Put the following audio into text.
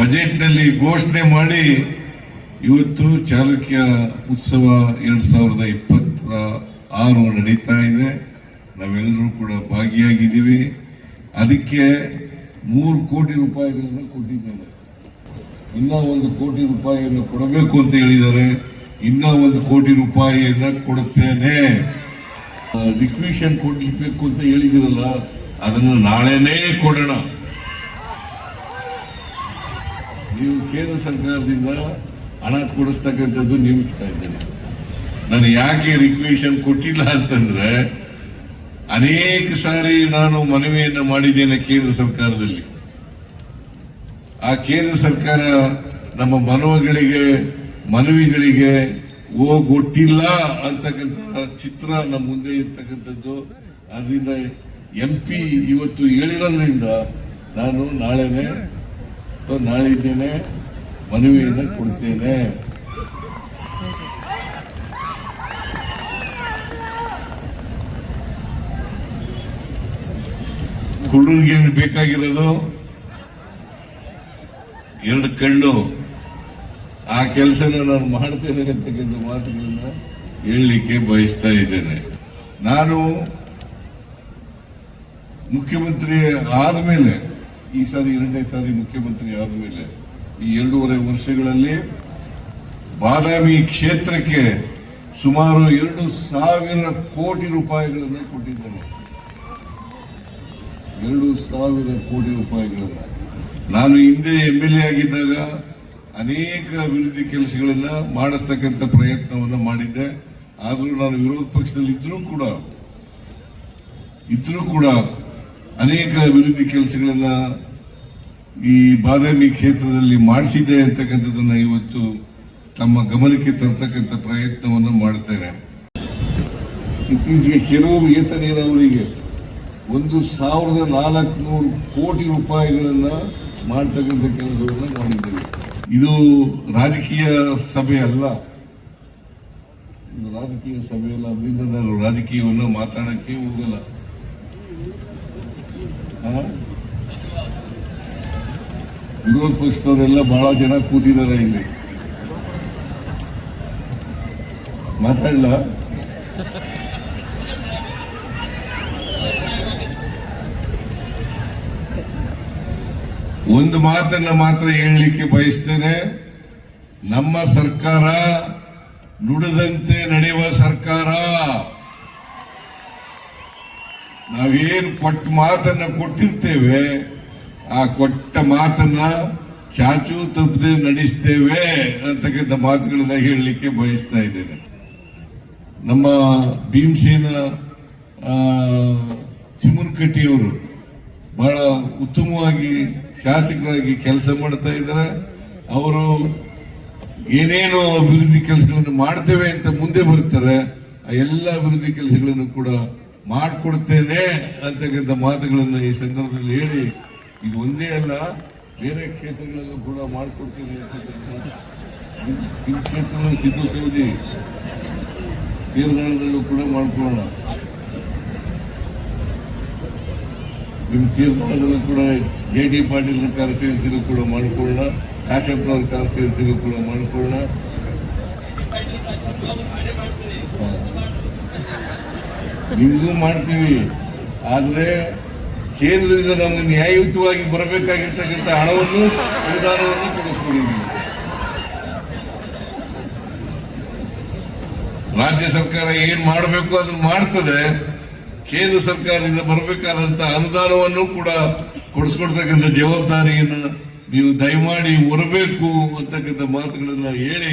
ಬಜೆಟ್ನಲ್ಲಿ ಘೋಷಣೆ ಮಾಡಿ ಇವತ್ತು ಚಾಲುಕ್ಯ ಉತ್ಸವ ಎರಡು ಸಾವಿರದ ಇಪ್ಪತ್ತ ಆರು ನಡೀತಾ ಇದೆ. ನಾವೆಲ್ಲರೂ ಕೂಡ ಭಾಗಿಯಾಗಿದ್ದೀವಿ. ಅದಕ್ಕೆ ಮೂರು ಕೋಟಿ ರೂಪಾಯಿಗಳನ್ನು ಕೊಟ್ಟಿದ್ದೇನೆ. ಇನ್ನೂ ಒಂದು ಕೋಟಿ ರೂಪಾಯಿಯನ್ನು ಕೊಡಬೇಕು ಅಂತ ಹೇಳಿದ್ದಾರೆ. ಇನ್ನೂ ಒಂದು ಕೋಟಿ ರೂಪಾಯಿಯನ್ನು ಕೊಡುತ್ತೇನೆ. ರಿಕ್ವಿಷನ್ ಕೊಡಬೇಕು ಅಂತ ಹೇಳಿದಿರಲ್ಲ ಅದನ್ನು ನಾಳೆನೇ ಕೊಡೋಣ. ನೀವು ಕೇಂದ್ರ ಸರ್ಕಾರದಿಂದ ಹಣ ಕೊಡಿಸ್ತಕ್ಕಂಥದ್ದು ನೀವು ಇದ್ದೇನೆ ನಾನು ಯಾಕೆ ರಿಕ್ವೇಷನ್ ಕೊಟ್ಟಿಲ್ಲ ಅಂತಂದ್ರೆ, ಅನೇಕ ಸಾರಿ ನಾನು ಮನವಿಯನ್ನು ಮಾಡಿದ್ದೇನೆ ಕೇಂದ್ರ ಸರ್ಕಾರದಲ್ಲಿ. ಆ ಕೇಂದ್ರ ಸರ್ಕಾರ ನಮ್ಮ ಮನವಿಗಳಿಗೆ ಮನವಿಗಳಿಗೆ ಹೋಗೊಟ್ಟಿಲ್ಲ ಅಂತಕ್ಕಂಥ ಚಿತ್ರ ನಮ್ಮ ಮುಂದೆ ಇರ್ತಕ್ಕಂಥದ್ದು. ಅದರಿಂದ ಎಂ ಪಿ ಇವತ್ತು ಹೇಳಿರೋದ್ರಿಂದ ನಾನು ನಾಳೆನೆ ನಾಳಿದ್ದೇನೆ ಮನವಿಯನ್ನು ಕೊಡ್ತೇನೆ. ಹುಡುಗರಿಗೆ ಬೇಕಾಗಿರೋದು ಎರಡು ಕಣ್ಣು. ಆ ಕೆಲಸನ ನಾನು ಮಾಡ್ತೇನೆ ಅಂತಕ್ಕಂಥ ಮಾತುಗಳನ್ನ ಹೇಳಲಿಕ್ಕೆ ಬಯಸ್ತಾ ಇದ್ದೇನೆ. ನಾನು ಮುಖ್ಯಮಂತ್ರಿ ಆದಮೇಲೆ ಈ ಸಾರಿ, ಎರಡನೇ ಸಾರಿ ಮುಖ್ಯಮಂತ್ರಿ ಆದಮೇಲೆ ಈ ಎರಡೂವರೆ ವರ್ಷಗಳಲ್ಲಿ ಬಾದಾಮಿ ಕ್ಷೇತ್ರಕ್ಕೆ ಸುಮಾರು ಎರಡು ಸಾವಿರ ಕೋಟಿ ರೂಪಾಯಿಗಳನ್ನು ಕೊಟ್ಟಿದ್ದೇನೆ ಎರಡು ಸಾವಿರ ಕೋಟಿ ರೂಪಾಯಿಗಳನ್ನು. ನಾನು ಹಿಂದೆ ಎಂ ಎಲ್ ಎ ಆಗಿದ್ದಾಗ ಅನೇಕ ಅಭಿವೃದ್ಧಿ ಕೆಲಸಗಳನ್ನು ಮಾಡಿಸ್ತಕ್ಕಂಥ ಪ್ರಯತ್ನವನ್ನು ಮಾಡಿದ್ದೆ. ಆದರೂ ನಾನು ವಿರೋಧ ಪಕ್ಷದಲ್ಲಿ ಇದ್ರೂ ಕೂಡ ಇದ್ರೂ ಕೂಡ ಅನೇಕ ಅಭಿವೃದ್ಧಿ ಕೆಲಸಗಳನ್ನ ಈ ಬಾದಾಮಿ ಕ್ಷೇತ್ರದಲ್ಲಿ ಮಾಡಿಸಿದೆ ಅಂತಕ್ಕಂಥದ್ದನ್ನ ಇವತ್ತು ತಮ್ಮ ಗಮನಕ್ಕೆ ತರ್ತಕ್ಕಂಥ ಪ್ರಯತ್ನವನ್ನು ಮಾಡ್ತೇನೆ. ಇತ್ತೀಚೆಗೆ ಕೆಲವು ಏತ ನೀರಾವರಿಗೆ ಒಂದು ಸಾವಿರದ ನಾಲ್ಕುನೂರು ಕೋಟಿ ರೂಪಾಯಿಗಳನ್ನು ಮಾಡ್ತಕ್ಕಂಥ ಕೆಲಸವನ್ನು ಮಾಡಿದ್ದೇವೆ. ಇದು ರಾಜಕೀಯ ಸಭೆ ಅಲ್ಲ. ರಾಜಕೀಯ ಸಭೆಯಲ್ಲ ಅದರಿಂದ ನಾನು ರಾಜಕೀಯವನ್ನು ಮಾತಾಡೋಕ್ಕೆ ಹೋಗಲ್ಲ? ವಿರೋಧ ಪಕ್ಷದವರೆಲ್ಲ ಬಹಳ ಜನ ಕೂತಿದ್ದಾರೆ ಇಲ್ಲಿ. ಮಾತಾಡಲ್ಲ ಒಂದು ಮಾತನ್ನ ಮಾತ್ರ ಹೇಳಲಿಕ್ಕೆ ಬಯಸ್ತೇನೆ. ನಮ್ಮ ಸರ್ಕಾರ ನುಡಿದಂತೆ ನಡೆಯುವ ಸರ್ಕಾರ. ನಾವೇನು ಕೊಟ್ಟ ಮಾತನ್ನ ಕೊಟ್ಟಿರ್ತೇವೆ, ಆ ಕೊಟ್ಟ ಮಾತನ್ನ ಚಾಚು ತಪ್ಪದೆ ನಡೆಸ್ತೇವೆ ಅಂತಕ್ಕಂಥ ಮಾತುಗಳನ್ನ ಹೇಳಲಿಕ್ಕೆ ಬಯಸ್ತಾ ಇದ್ದೇನೆ. ನಮ್ಮ ಭೀಮಸೇನ ಚಿಮುನ್ಕಟ್ಟಿಯವರು ಬಹಳ ಉತ್ತಮವಾಗಿ ಶಾಸಕರಾಗಿ ಕೆಲಸ ಮಾಡ್ತಾ ಇದ್ದಾರೆ. ಅವರು ಏನೇನು ಅಭಿವೃದ್ಧಿ ಕೆಲಸಗಳನ್ನು ಮಾಡ್ತೇವೆ ಅಂತ ಮುಂದೆ ಬರ್ತಾರೆ. ಆ ಎಲ್ಲ ಅಭಿವೃದ್ಧಿ ಕೆಲಸಗಳನ್ನು ಕೂಡ ಮಾಡಿಕೊಡ್ತೇನೆ ಅಂತಕ್ಕಂಥ ಮಾತುಗಳನ್ನು ಈ ಸಂದರ್ಭದಲ್ಲಿ ಹೇಳಿ ಇದು ಒಂದೇ ಅಲ್ಲ, ಬೇರೆ ಕ್ಷೇತ್ರಗಳಲ್ಲೂ ಕೂಡ ಮಾಡಿಕೊಡ್ತೇನೆ ಅಂತಕ್ಕಂಥ ನಿಮ್ಮ ಕ್ಷೇತ್ರ ಸಿದ್ದು ಸೌದಿ ತೀರ್ಮಾನದಲ್ಲೂ ಕೂಡ ಮಾಡ್ಕೊಳ್ಳೋಣ. ನಿಮ್ಮ ತೀರ್ಮಾನದಲ್ಲೂ ಕೂಡ ಜೆ ಡಿ ಪಾಟೀಲ್ ಕಾನ್ಸ್ಟಿಟ್ಯೂನ್ಸಿಗೂ ಕೂಡ ಮಾಡಿಕೊಳ್ಳೋಣ ಕಾಶಪ್ಪನವ್ರ ಕಾನ್ಸ್ಟಿಟ್ಯೂನ್ಸಿಗೂ ಕೂಡ ಮಾಡ್ಕೊಳ್ಳೋಣ. ನಿಮಗೂ ಮಾಡ್ತೀವಿ. ಆದರೆ ಕೇಂದ್ರದಿಂದ ನಮಗೆ ನ್ಯಾಯಯುತವಾಗಿ ಬರಬೇಕಾಗಿರ್ತಕ್ಕಂಥ ಹಣವನ್ನು ಅನುದಾನವನ್ನು ಕೊಡಿಸ್ಕೊಂಡಿದ್ದೀವಿ ರಾಜ್ಯ ಸರ್ಕಾರ ಏನ್ ಮಾಡಬೇಕು ಅದನ್ನು ಮಾಡ್ತದೆ. ಕೇಂದ್ರ ಸರ್ಕಾರದಿಂದ ಬರಬೇಕಾದಂತ ಅನುದಾನವನ್ನು ಕೂಡ ಕೊಡಿಸ್ಕೊಡ್ತಕ್ಕಂಥ ಜವಾಬ್ದಾರಿಯನ್ನು ನೀವು ದಯಮಾಡಿ ಹೊರಬೇಕು ಅಂತಕ್ಕಂಥ ಮಾತುಗಳನ್ನು ಹೇಳಿ